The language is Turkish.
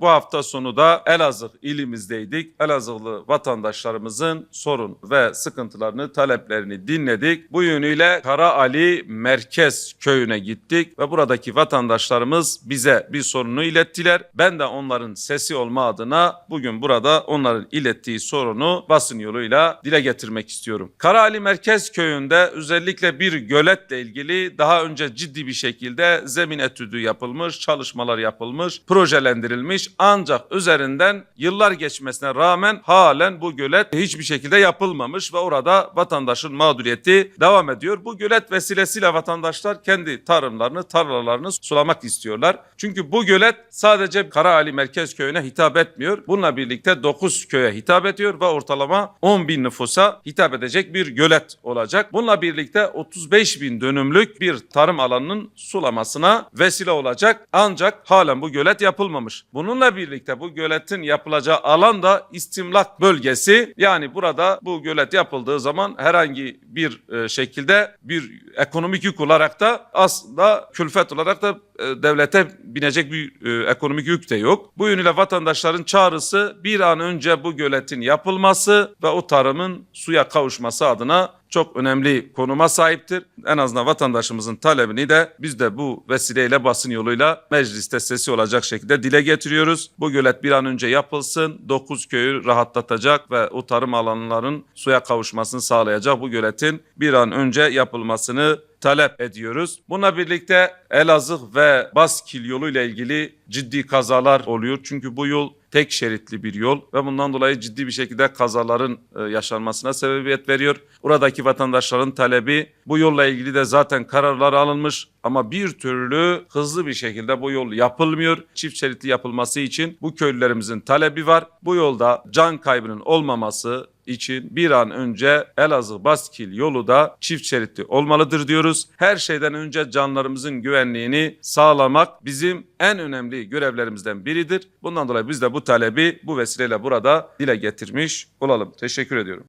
Bu hafta sonu da Elazığ ilimizdeydik. Elazığlı vatandaşlarımızın sorun ve sıkıntılarını, taleplerini dinledik. Bu yönüyle Kara Ali Merkez Köyü'ne gittik ve buradaki vatandaşlarımız bize bir sorunu ilettiler. Ben de onların sesi olma adına bugün burada onların ilettiği sorunu basın yoluyla dile getirmek istiyorum. Kara Ali Merkez Köyü'nde özellikle bir göletle ilgili daha önce ciddi bir şekilde zemin etüdü yapılmış, çalışmalar yapılmış, projelendirilmiş ancak üzerinden yıllar geçmesine rağmen halen bu gölet hiçbir şekilde yapılmamış ve orada vatandaşın mağduriyeti devam ediyor. Bu gölet vesilesiyle vatandaşlar kendi tarımlarını, tarlalarını sulamak istiyorlar. Çünkü bu gölet sadece Kara Ali Merkez Köyü'ne hitap etmiyor. Bununla birlikte 9 köye hitap ediyor ve ortalama 10 bin nüfusa hitap edecek bir gölet olacak. Bununla birlikte 35 bin dönümlük bir tarım alanının sulamasına vesile olacak. Ancak halen bu gölet yapılmamış. Bununla birlikte bu göletin yapılacağı alan da istimlak bölgesi. Yani burada bu gölet yapıldığı zaman herhangi bir e, şekilde bir ekonomik yük olarak da aslında külfet olarak da e, devlete binecek bir e, ekonomik yük de yok. Bu yönüyle vatandaşların çağrısı bir an önce bu göletin yapılması ve o tarımın suya kavuşması adına çok önemli konuma sahiptir. En azından vatandaşımızın talebini de biz de bu vesileyle basın yoluyla mecliste sesi olacak şekilde dile getiriyoruz. Bu gölet bir an önce yapılsın. 9 köyü rahatlatacak ve o tarım alanların suya kavuşmasını sağlayacak bu göletin bir an önce yapılmasını talep ediyoruz. Bununla birlikte Elazığ ve Baskil yoluyla ilgili ciddi kazalar oluyor. Çünkü bu yol tek şeritli bir yol ve bundan dolayı ciddi bir şekilde kazaların e, yaşanmasına sebebiyet veriyor. Buradaki vatandaşların talebi bu yolla ilgili de zaten kararlar alınmış ama bir türlü hızlı bir şekilde bu yol yapılmıyor. Çift şeritli yapılması için bu köylülerimizin talebi var. Bu yolda can kaybının olmaması için bir an önce Elazığ Baskil yolu da çift şeritli olmalıdır diyoruz. Her şeyden önce canlarımızın güvenliğini sağlamak bizim en önemli görevlerimizden biridir. Bundan dolayı biz de bu talebi bu vesileyle burada dile getirmiş olalım. Teşekkür ediyorum.